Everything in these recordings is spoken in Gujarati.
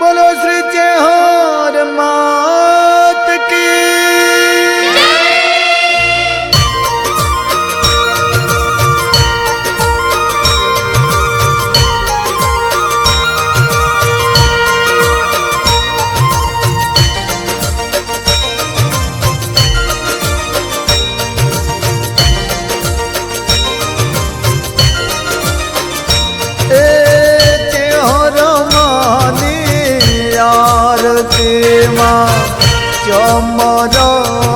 বলো শ্রী চেহর মা। করো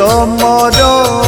মরণ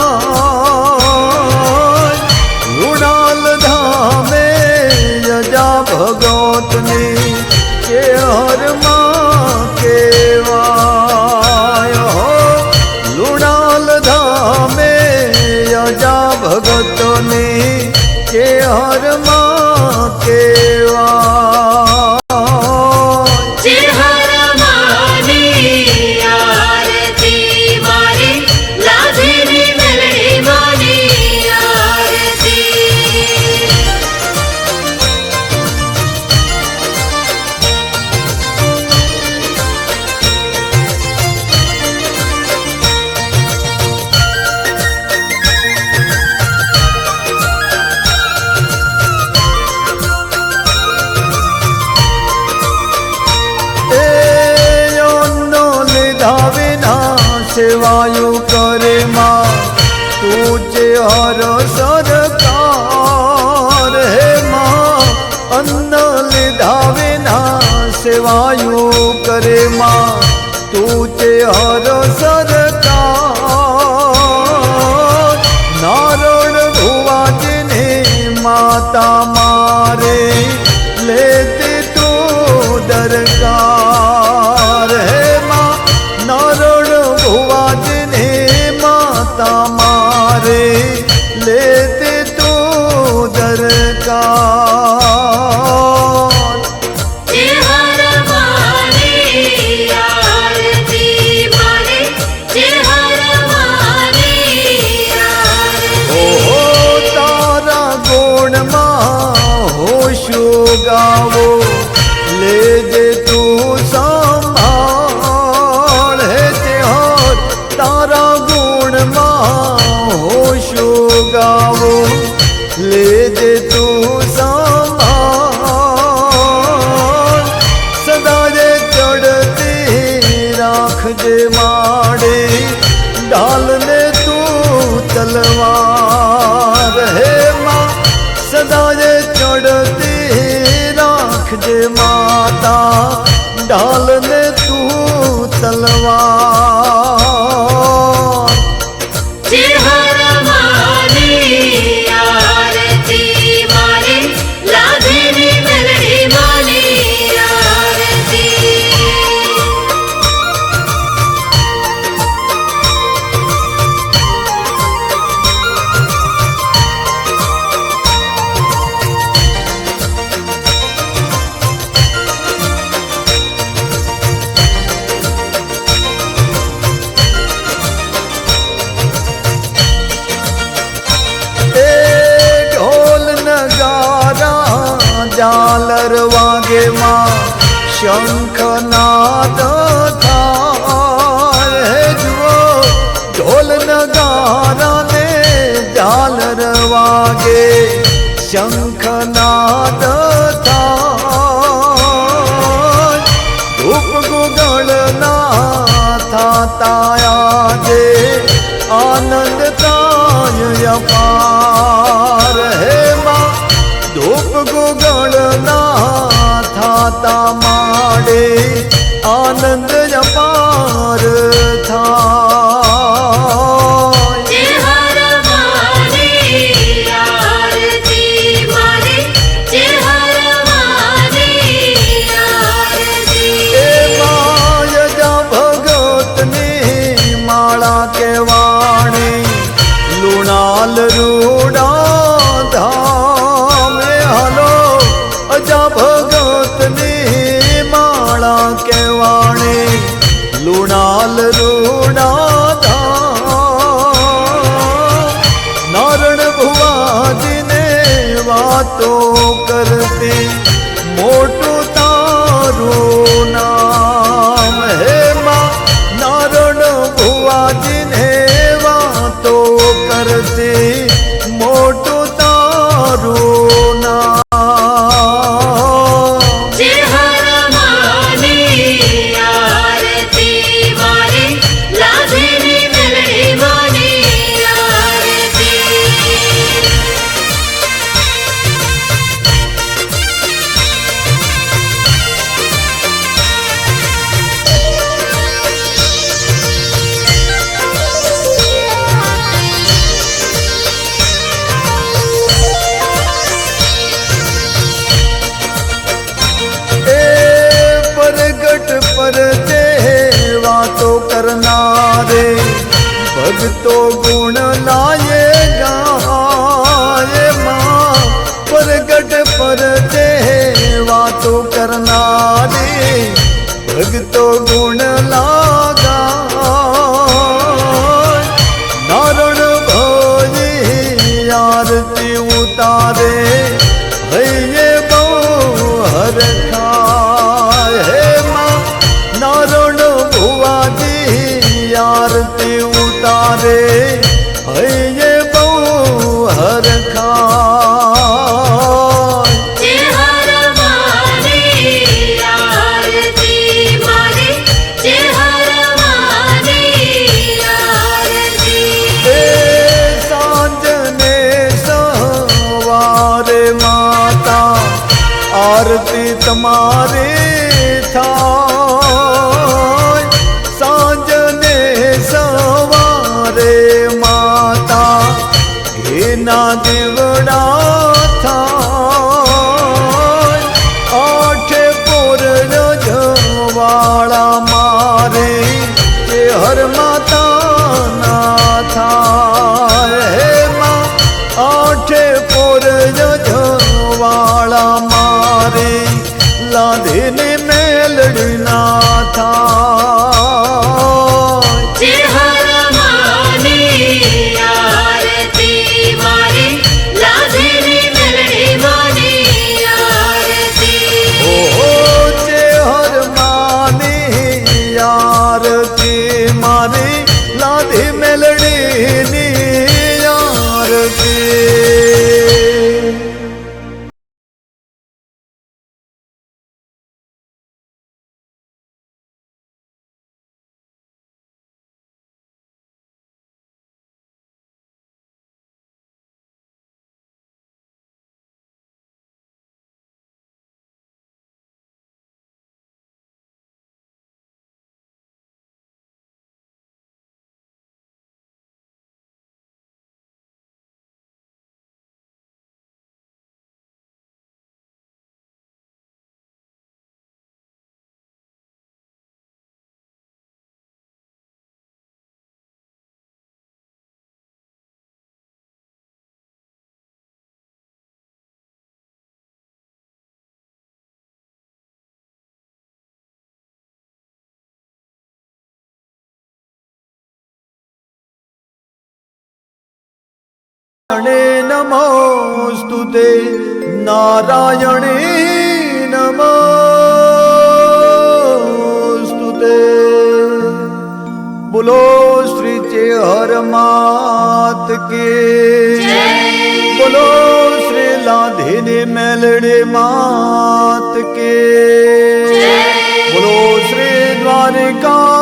Kewa સેવાયું કરે માં, પૂજે હર સરકાર. હે માં, અન્ન લીધા વિના સેવાયું કરે માં તું જે હર સરકાર 啊。ચાલ ને તું તલવા શંખનાદ જુઓ ઢોલ નગારાને ઝાલર વાગે. શંખનાદ आनंद તો કરતે મોટું તારું નામ હે માં નારણ ભુવાજીને વાતો કરતી. કરનારે ભગતો ગુણ લાગા નારણ ભરે આરતી ઉતારે હૈયે બહુ હરખાય હે માં નારણ ભુવાજી આરતી ઉતારે હૈ மேலடி નમોસ્તુ તે નારાયણે નમોસ્તુ તે. બોલો શ્રી ચેહર માત કે. બોલો શ્રી લાધીને મેલડે માત કે. બોલો શ્રી દ્વારિકા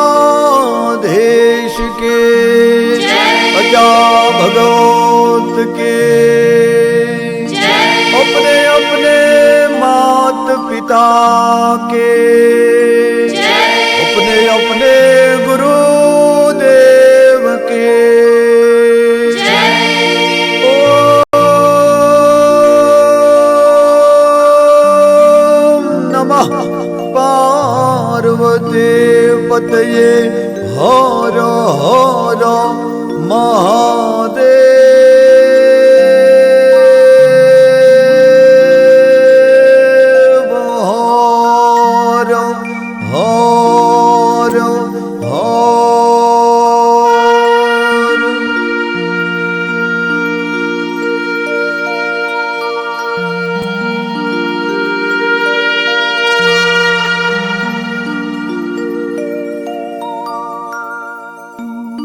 हर हर महा